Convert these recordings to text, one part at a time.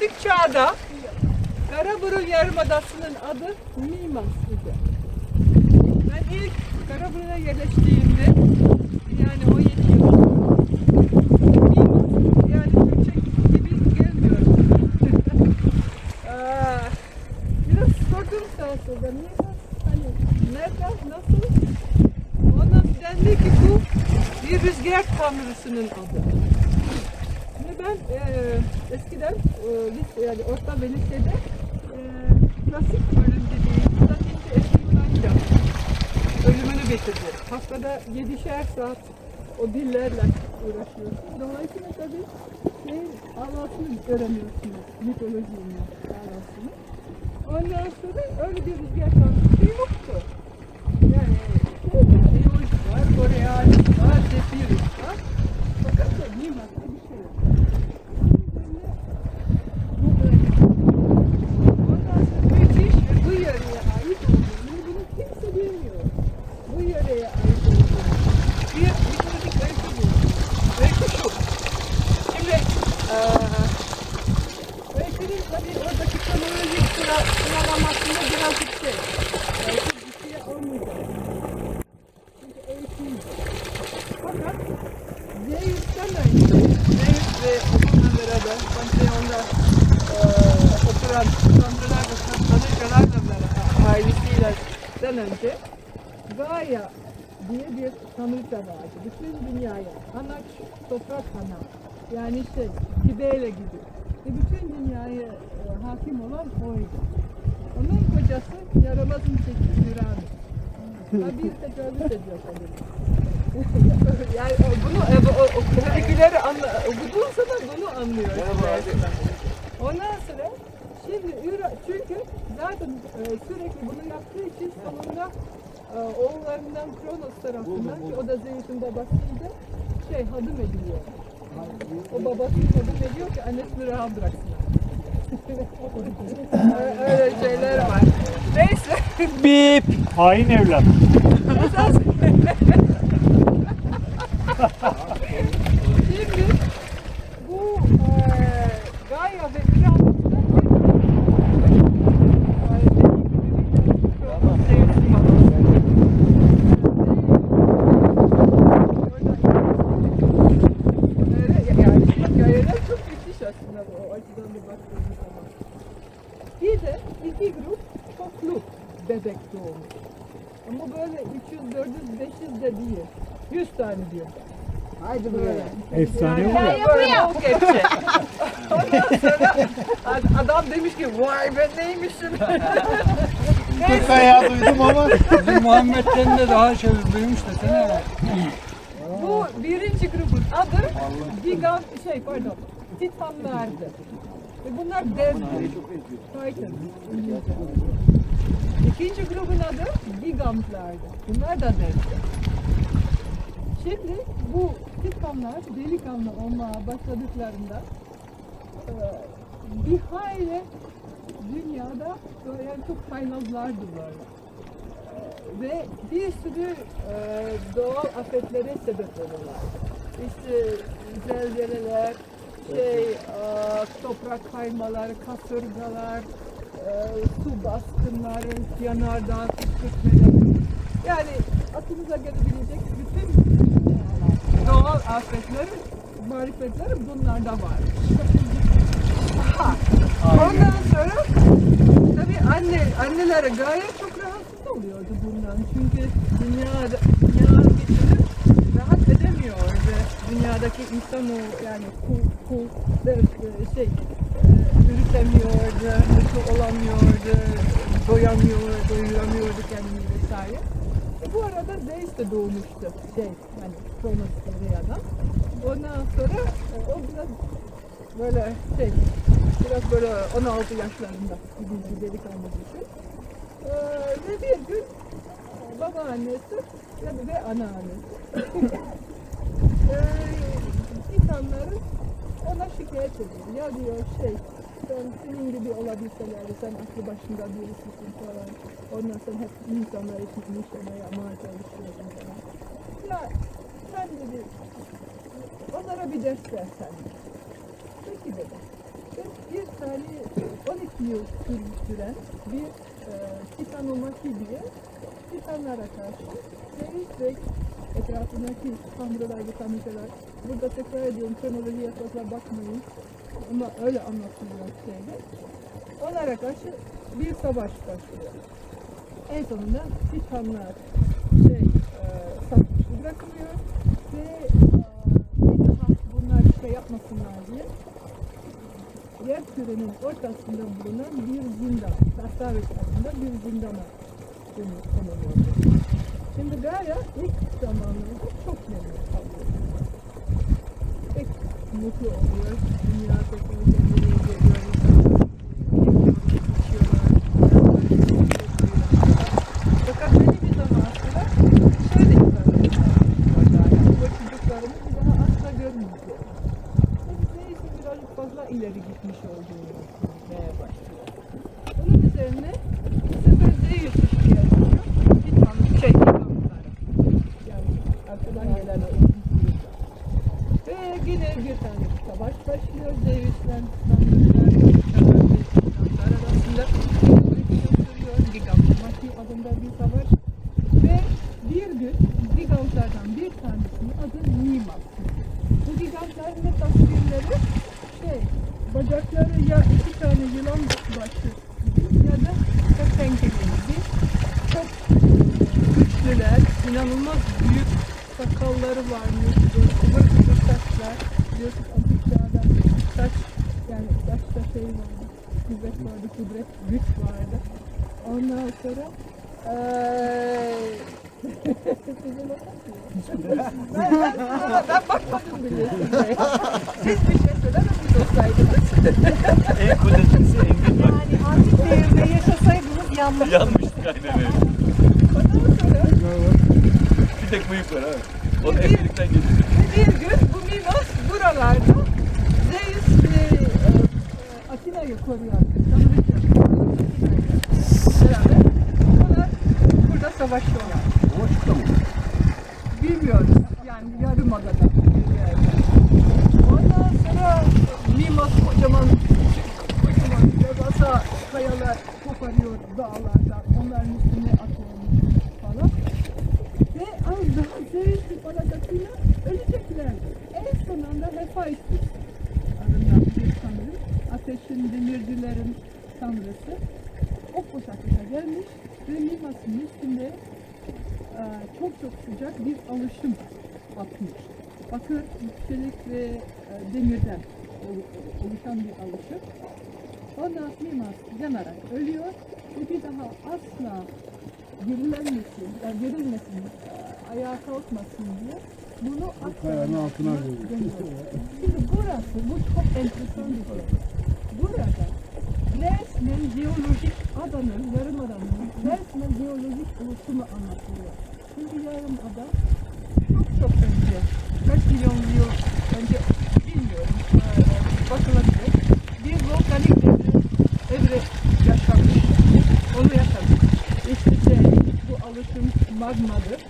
Antik çağda Karaburun Yarımadası'nın adı Mimas idi. Ben ilk Karaburun'a yerleştiğimde yani 17 yıl Mimas yani Türkçe gibi gelmiyor. Aa, Biraz sordum sağa sola. Mimas hani nerede, nasıl? Ona dendi ki bu bir rüzgar tanrısının adı. Ve ben e, eskiden e, lise, yani orta ve lisede e, klasik bölüm dediğim Latince eski Yunanca bölümünü bitirdim. Haftada 7'şer saat o dillerle uğraşıyorsun. Dolayısıyla tabii şeyin alasını öğreniyorsunuz. Mitolojinin alasını. Ondan sonra öyle bir rüzgar tanrısı yoktu. Yani şey, Eolus var, Borealis önce Gaia diye bir tanrıça vardı. Bütün dünyaya, anaç, toprak ana, yani şey, Kibele gibi. Ve bütün dünyaya e, hakim olan oydu. Onun kocası yaramazın çekti. Ha bir tecavüz ediyor tabii. yani o- bunu e, bu- o, o ötekileri anla, okuduğun zaman bunu anlıyor. Ondan sonra şimdi çünkü zaten e, sürekli bunu yaptığı için sonunda e, oğullarından Kronos tarafından ki o da Zeus'un babasıydı şey hadım ediliyor. O babasını hadım ediyor ki annesini rahat bıraksınlar. Öyle- şeyler var. Neyse. Bip. Hain evlat. Esas Şimdi bu eee Gaia ve Uranüs'te çok müthiş aslında bu o açıdan bir baktığımız zaman. Bir de iki grup çoklu bebek doğmuş. Ama böyle 300, 400, 500 de değil. 100 tane diyor. Haydi böyle. Efsane Yani oluyor. böyle bol kepçe. Ondan sonra ad- adam demiş ki vay ben neymişim. Neyse. ya duydum ama. Bizim Muhammed'den de daha şey duymuş desene. Bu birinci grubun adı Gigant şey pardon Titanlardı. Ve bunlar. Titan. İkinci grubun adı Gigantlardı. Bunlar da devdi. Şimdi bu Titanlar delikanlı olmaya başladıklarında e, bir hayli dünyada böyle çok kaynazlardı böyle ve bir sürü e, doğal afetlere sebep oluyorlar. İşte zelzeleler, şey, toprak kaymaları, kasırgalar, e, su baskınları, yanardağ püskürtmeleri. Yani aklınıza gelebilecek bütün doğal afetlerin marifetleri bunlarda var. Ha, Ondan sonra tabii anne, anneler gayet çok rahatsız oluyordu bundan. Çünkü dünyada, dünya geçirip rahat edemiyor ve dünyadaki insan o yani kul, kul ve e, şey e, üretemiyordu, mutlu olamıyordu, doyamıyor, doyuramıyordu kendini vesaire. E, bu arada Zeus de doğmuştu şey hani Kronos Rüya'dan. Ondan sonra e, o biraz böyle şey biraz böyle 16 yaşlarında bir delikanlı düşün. Ee, ve bir gün babaannesi ya da ve anneannesi ee, insanları ona şikayet ediyor. Ya diyor şey sen senin gibi olabilselerdi sen aklı başında birisisin falan. Ondan sonra hep insanlar için şeyler yapmaya çalışıyorsun falan. Ya sen dedi onlara bir ders versen. Peki dedi. Bir, misali 12 yıl sür- süren bir e, titanomaki diye titanlara karşı ve etrafındaki ve tanrıçalar burada tekrar ediyorum kronolojiye fazla bakmayın ama öyle anlatılıyor şeyde. Onlara karşı bir savaş başlıyor. En sonunda titanlar şey, e, bırakılıyor ve e, bir daha bunlar şey yapmasınlar diye yer kürenin ortasında bulunan bir zindan, adında bir zindana konuluyor. Şimdi Gaia ilk zamanlarda çok memnun kalıyor. Pek mutlu oluyor. Dünya tekrar kendine geliyor. Fakat belli bir zaman sonra şöyle ifade ediyor. Gaia, bu çocuklarımı bir daha asla görmeyeceğim. Neyse birazcık fazla ileri gitmiş olduğunu düşünmeye başlıyor. Bunun üzerine bu sefer Zeus işliyor. Bir tane şey tanrılara. Yani arkadan gelen o ikinci Ve yine bir tane savaş başlıyor Zeus'la tanrılar, tanrılar ve tanrılar arasında. Sürüyor. Gigantomaki adında bir savaş. Ve bir gün gigantlardan bir tanesinin adı Mimas. Bu gigantların da tasvirleri şey, bacakları ya iki tane yılan başı ya da kertenkele gibi çok güçlüler, inanılmaz büyük sakalları varmış, böyle kıvır kıvır saçlar, biliyorsunuz antik çağda saç, yani saçta şey vardı, kuvvet vardı, kudret, güç vardı. Ondan sonra mısınız? Ben, ben, ben bakmadım bile. Siz bir şey söylememiş olsaydınız. En kudretlisi Engin var. Yani antik devirde yaşasaydınız yanlış. Yanmıştık aynen öyle. Bir tek bıyık var abi. Onu evlilikten getirdik. bir gün bu Minos buralarda Zeus e, e, Atina'yı koruyor. Çok çok sıcak bir alışım atmış. Bakır, çelik ve e, demirden olu- oluşan bir alışım. Ondan Mimas yanarak ölüyor ve bir daha asla gerilenmesin, yani gerilmesin, ayağa kalkmasın diye bunu kayanın altına. Şimdi burası, bu çok enteresan bir şey. Burada resmen jeolojik adanın, yarım adanın resmen jeolojik oluşumu anlatılıyor. Çünkü yarım ada çok çok önce, kaç milyon yıl önce bilmiyorum, bakılabilir. Bir volkanik devre yaşamış, onu yaşamış. İşte şey, bu alışım magmadır.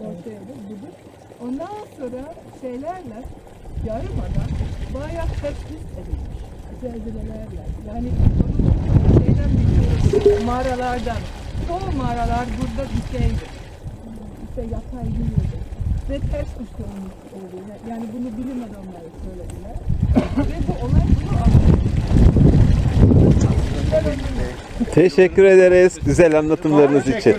O şeydir, budur. Ondan sonra şeylerle yarımada bayağı tespit edilmiş. Zelzelelerle. Yani şeyden biliyoruz, mağaralardan. Çoğu mağaralar burada bir şeydir. İşte yatay değildir. Ve ters uçlarımız oluyor. Yani bunu bilim adamları söylediler. Ve bu olay bunu anlıyor. Teşekkür ederiz güzel anlatımlarınız için.